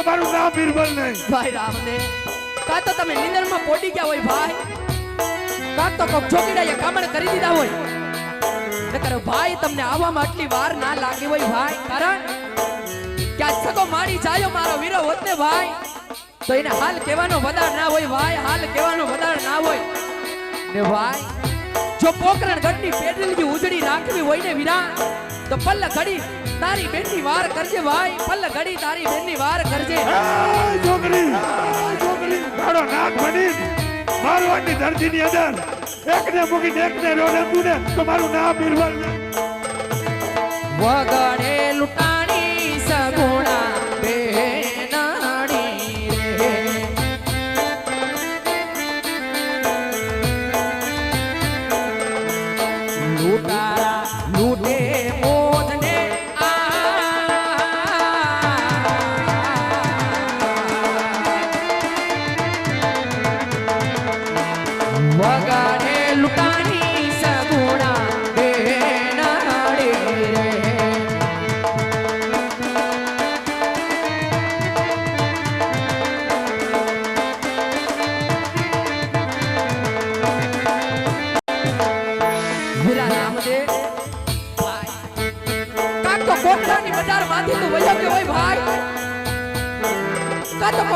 તો મારું નામ બિરબલ નહીં. ભાઈ રામદેવ કાં તો તમે નિંદરમાં પોડી ગયા હોય ભાઈ? કાં તો કોક ચોકીડાએ કામણ કરી દીધા હોય? નકર ભાઈ, તમને આવવામાં આટલી વાર ના લાગી હોય ભાઈ. કારણ કે આ સગો મારી જાયો, મારો વીરો હોત ને ભાઈ. તો એને હાલ કહેવાનો વધાર ના હોય ભાઈ, હાલ કહેવાનો વધાર ના હોય. ને ભાઈ, જો પોકરણ ગઢની પેડલજી ઉજળી રાખવી હોય ને વીરા, તો પલ્લ ઘડી તારી બેનની વાર કરજે ભાઈ પલ ઘડી તારી બેનની વાર કરજે. છોકરી. છોકરી. તારો નાક બની મારવાડની ધરતીની અંદર. એકને મૂકીને એકને રોડે તું ને તો મારું નામ બિરબલ નહીં વગડે લૂંટાણી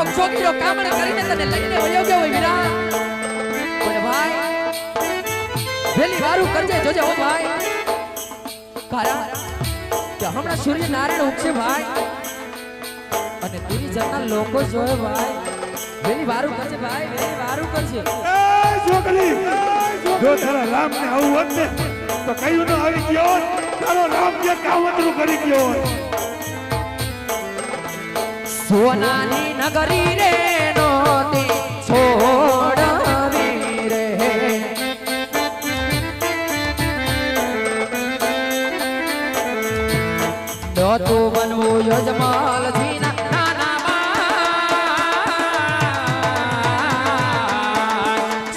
કોક છોકરીઓ કામણે કરીને તને લઈને વયો ગયો હોય વિરા પણ ભાઈ વેલી વારું કરજે જોજે હો ભાઈ કારણ કે હમણાં સૂર્ય નારાયણ ઉગશે ભાઈ અને દૂરી જતા લોકો જોયે ભાઈ વેલી વારું કરજે ભાઈ વેલી વારું કરજે છોકરી જો તારા રામ ને આવું હોત ને તો કયું ન આવી ગયો? તારો રામ જે કાવતરું કરી ગયો હોત. સોનાની નગરી રે નોતી છોડવી રે નહોતું બનવું યજમાલ બાળ.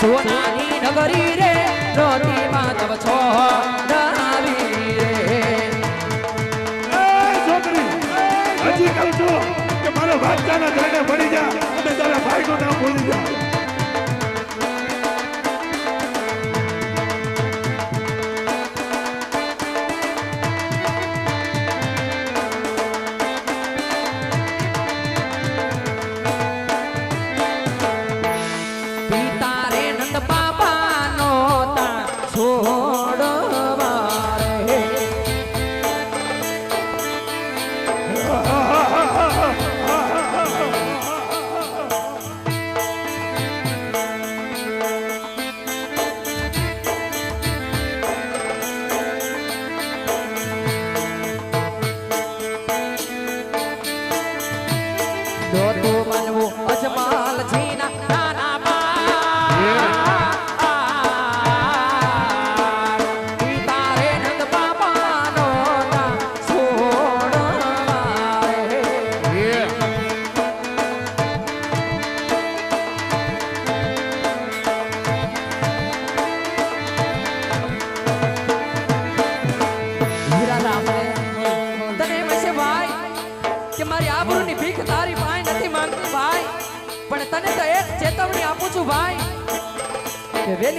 સોનાની નગરી રે નોતી માધવ છોડવી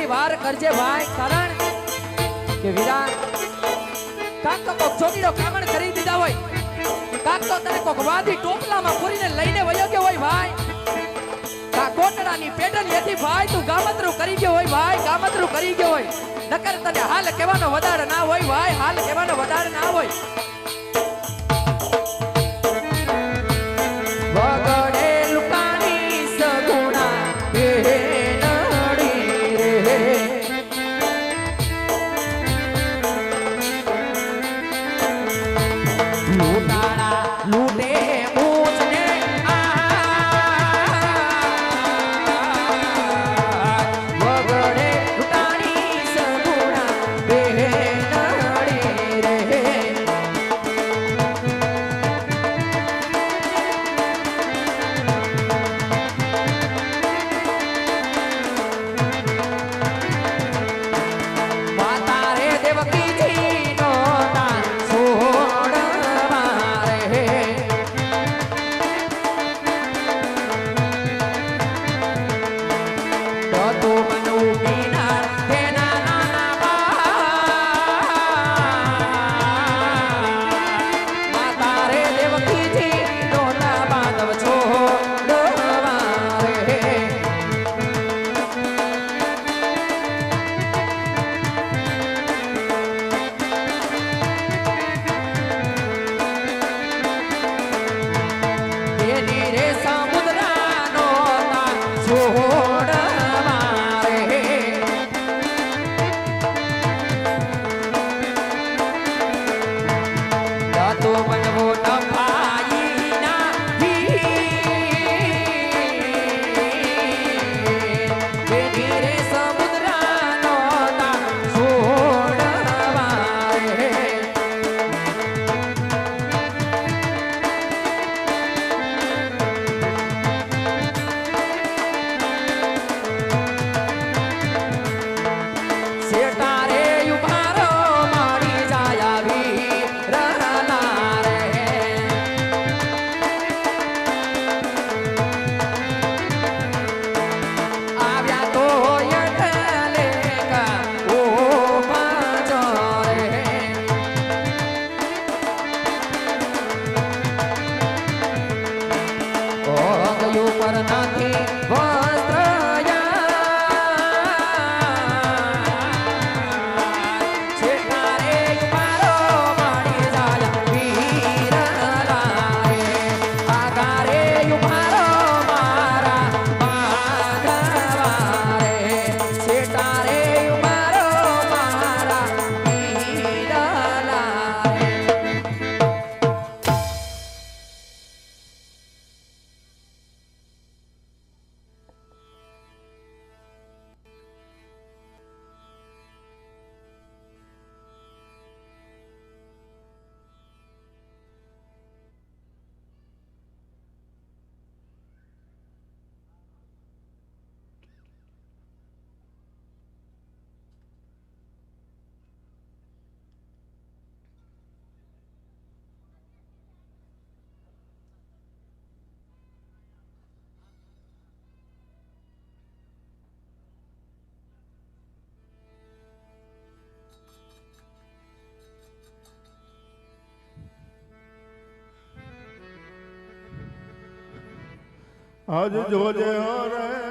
વાર કરજે ભાઈ, કારણ કે વીરા કાક તો કોક છોકરીઓ કામણ કરી દીધા હોય. કાક તો તને કોક વાદી ટોપલામાં પૂરીને લઈને વયો ગયો હોય ભાઈ. કા કોટડાની પેડલ એથી ભાઈ તું ગામતરું કરી ગયો હોય ભાઈ, ગામતરું કરી ગયો હોય. નકર તને હાલ કહેવાનો વધારે ના હોય ભાઈ, હાલ કહેવાનો વધારે ના હોય. વગડે લુકાની સગુણા એ 오. હજ જોજે રે.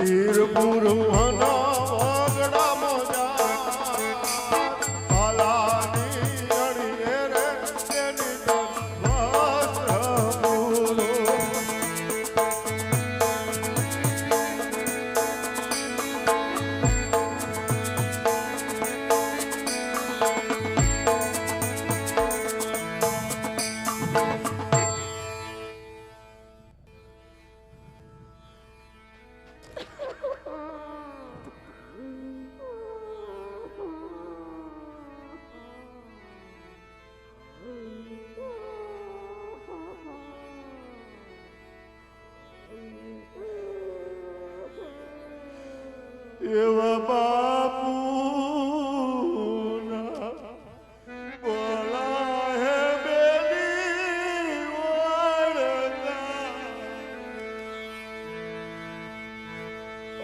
তীর গুরু হনা એવા બાપુ બોલા હે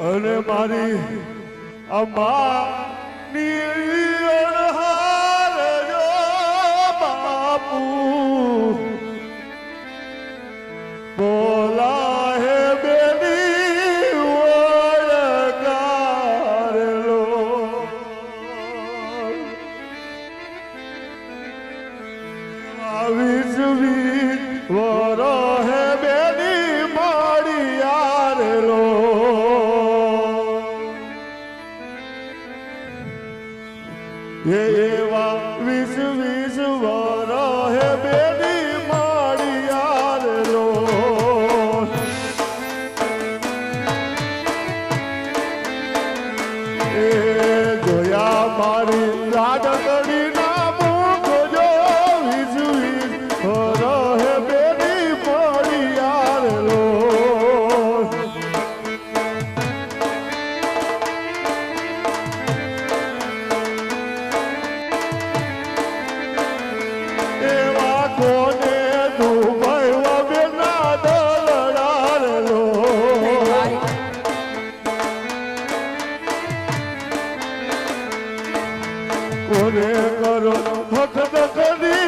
અને મારી અમા Yeah. ওরে করো ভক্ত করি